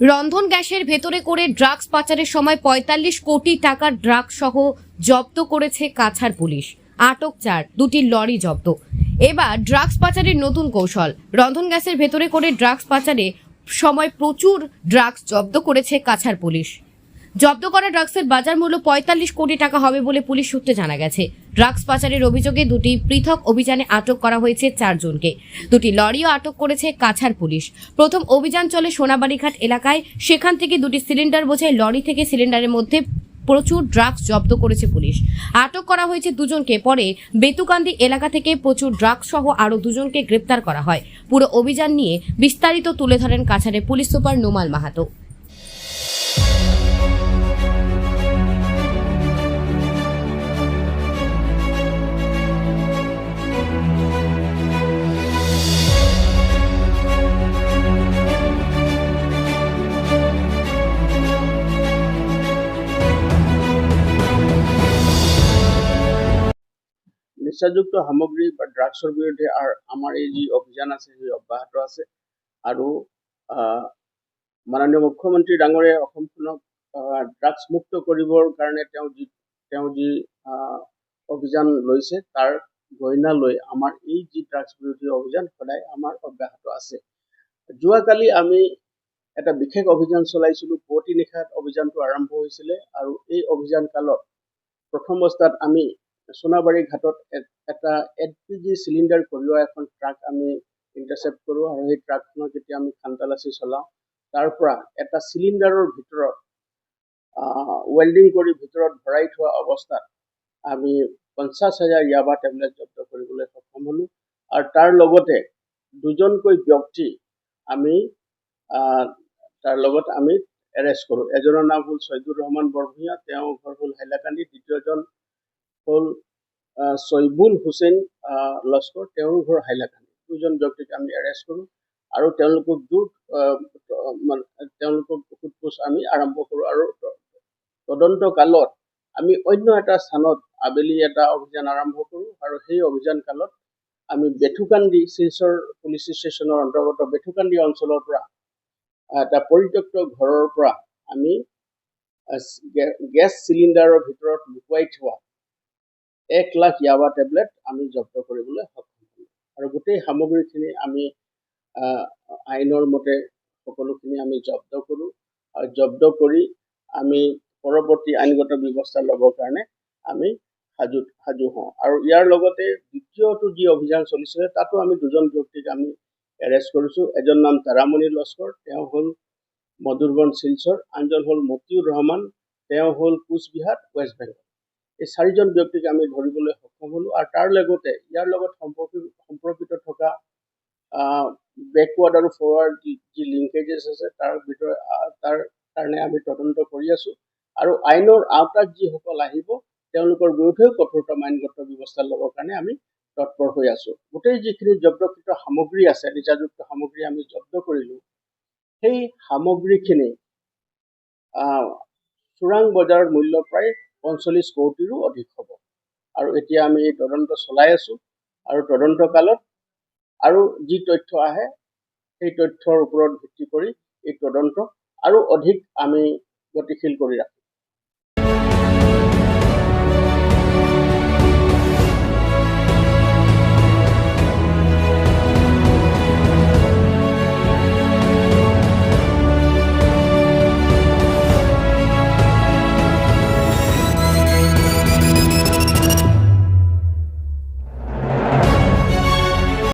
রন্ধন গ্যাসের ভেতরে করে ড্রাগস পাচারের সময় পঁয়তাল্লিশ কোটি টাকার ড্রাগস সহ জব্দ করেছে কাছার পুলিশ। আটক চার, দুটি লরি জব্দ। এবার ড্রাগস পাচারের নতুন কৌশল। রন্ধন গ্যাসের ভেতরে করে ড্রাগস পাচারে সময় প্রচুর ড্রাগস জব্দ করেছে কাছার পুলিশ। জব্দ করা ড্রাগসের বাজার মূল্য পঁয়তাল্লিশ কোটি টাকা হবে বলে পুলিশ সূত্রে জানা গেছে। ড্রাগস পাচারের অভিযোগে দুটি পৃথক অভিযানে আটক করা হয়েছে চারজনকে। দুটি লরিও আটক করেছে কাছাড় পুলিশ। প্রথম অভিযান চলে সোনাবাড়িঘাট এলাকায়। সেখান থেকে দুটি সিলিন্ডার বোঝাই লরি থেকে সিলিন্ডারের মধ্যে প্রচুর ড্রাগস জব্দ করেছে পুলিশ। আটক করা হয়েছে দুজনকে। পরে বেতুকান্দি এলাকা থেকে প্রচুর ড্রাগস সহ আরও দুজনকে গ্রেপ্তার করা হয়। পুরো অভিযান নিয়ে বিস্তারিত তুলে ধরেন কাছাড়ের পুলিশ সুপার নোমাল মাহাতো। নিচাযুক্ত সামগ্ৰী বা ড্ৰাগছৰ বিৰুদ্ধে আমাৰ এই যি অভিযান আছে সেই অব্যাহত আছে। আৰু মাননীয় মুখ্যমন্ত্ৰী ডাঙৰীয়াই অসমখনক ড্ৰাগছ মুক্ত কৰিবৰ কাৰণে তেওঁ যি তেওঁ যি অভিযান লৈছে তাৰ গৰিহণা লৈ আমাৰ এই যি ড্ৰাগছ বিৰোধী অভিযান সদায় আমাৰ অব্যাহত আছে। যোৱাকালি আমি এটা বিশেষ অভিযান চলাইছিলো পুৱতি নিশাত অভিযানটো আৰম্ভ হৈছিলে। আৰু এই অভিযান কালত প্ৰথম অৱস্থাত আমি সোণাবাৰী ঘাটত এটা এল পি জি চিলিণ্ডাৰ কঢ়িওৱা এখন ট্ৰাক আমি ইণ্টাৰচেপ্ট কৰোঁ আৰু সেই ট্ৰাকখনৰ যেতিয়া আমি খানতালাচি চলাওঁ, তাৰ পৰা এটা চিলিণ্ডাৰৰ ভিতৰত ৱেল্ডিং কৰি ভিতৰত ভৰাই থোৱা অৱস্থাত আমি পঞ্চাছ হাজাৰ ইয়াবা টেবলেট জব্দ কৰিবলৈ সক্ষম হ'লোঁ। আৰু তাৰ লগতে দুজনকৈ ব্যক্তি আমি তাৰ লগত আমি এৰেষ্ট কৰোঁ। এজনৰ নাম হ'ল ছৈদুৰ ৰহমান বৰভূঞা তেওঁৰ ঘৰ হ'ল হাইলাকান্দি ছৈবুল হুছেইন লস্কৰ তেওঁৰ ঘৰ হাইলাকান্দি। দুজন ব্যক্তিক আমি এৰেষ্ট কৰোঁ আৰু তেওঁলোকক আহ, মানে তেওঁলোকক সোধ পোছ আমি আৰম্ভ কৰোঁ আৰু তদন্ত কালত আমি অন্য এটা স্থানত আবেলি এটা অভিযান আৰম্ভ কৰোঁ আৰু সেই অভিযান কালত আমি বেথুকান্দি শিলচৰ পুলিচ ষ্টেচনৰ অন্তৰ্গত বেথুকান্দি অঞ্চলৰ পৰা এটা পৰিত্যক্ত ঘৰৰ পৰা আমি গেছ চিলিণ্ডাৰৰ ভিতৰত লুকুৱাই থোৱা এক লাখ ইয়াবা টেবলেট আমি জব্দ কৰিবলৈ সক্ষম হ'লোঁ। আৰু গোটেই সামগ্ৰীখিনি আমি আইনৰ মতে সকলোখিনি আমি জব্দ কৰোঁ। আৰু জব্দ কৰি আমি পৰৱৰ্তী আইনগত ব্যৱস্থা ল'বৰ কাৰণে আমি সাজু সাজু হওঁ। আৰু ইয়াৰ লগতে দ্বিতীয়টো যি অভিযান চলিছিলে তাতো আমি দুজন ব্যক্তিক আমি এৰেষ্ট কৰিছোঁ। এজন নাম তাৰামণি লস্কৰ তেওঁ হ'ল মধুৰবন শিলচৰ। আনজন হ'ল মতিউৰ ৰহমান তেওঁ হ'ল কোচবিহাৰ ৱেষ্ট বেংগল। এই চাৰিজন ব্যক্তিক আমি ধৰিবলৈ সক্ষম হ'লোঁ আৰু তাৰ লগতে ইয়াৰ লগত সম্পৰ্কিত সম্পৰ্কিত থকা বেকৱাৰ্ড আৰু ফৰৱাৰ্ড যি লিংকেজেছ আছে তাৰ ভিতৰত তাৰ কাৰণে আমি তদন্ত কৰি আছোঁ। আৰু আইনৰ আওতাত যিসকল আহিব তেওঁলোকৰ বিৰুদ্ধেও কঠোৰতম আইনগত ব্যৱস্থা ল'বৰ কাৰণে আমি তৎপৰ হৈ আছোঁ। গোটেই যিখিনি জব্দকৃত সামগ্ৰী আছে নিচাযুক্ত সামগ্ৰী আমি জব্দ কৰিলোঁ সেই সামগ্ৰীখিনি চোৰাং বজাৰৰ মূল্য প্ৰায় পঞ্চল্লিছ কোটিৰো অধিক হ'ব। আৰু এতিয়া আমি এই তদন্ত চলাই আছোঁ আৰু তদন্ত কালত আৰু যি তথ্য আহে সেই তথ্যৰ ওপৰত ভিত্তি কৰি এই তদন্ত আৰু অধিক আমি গতিশীল কৰি ৰাখিম।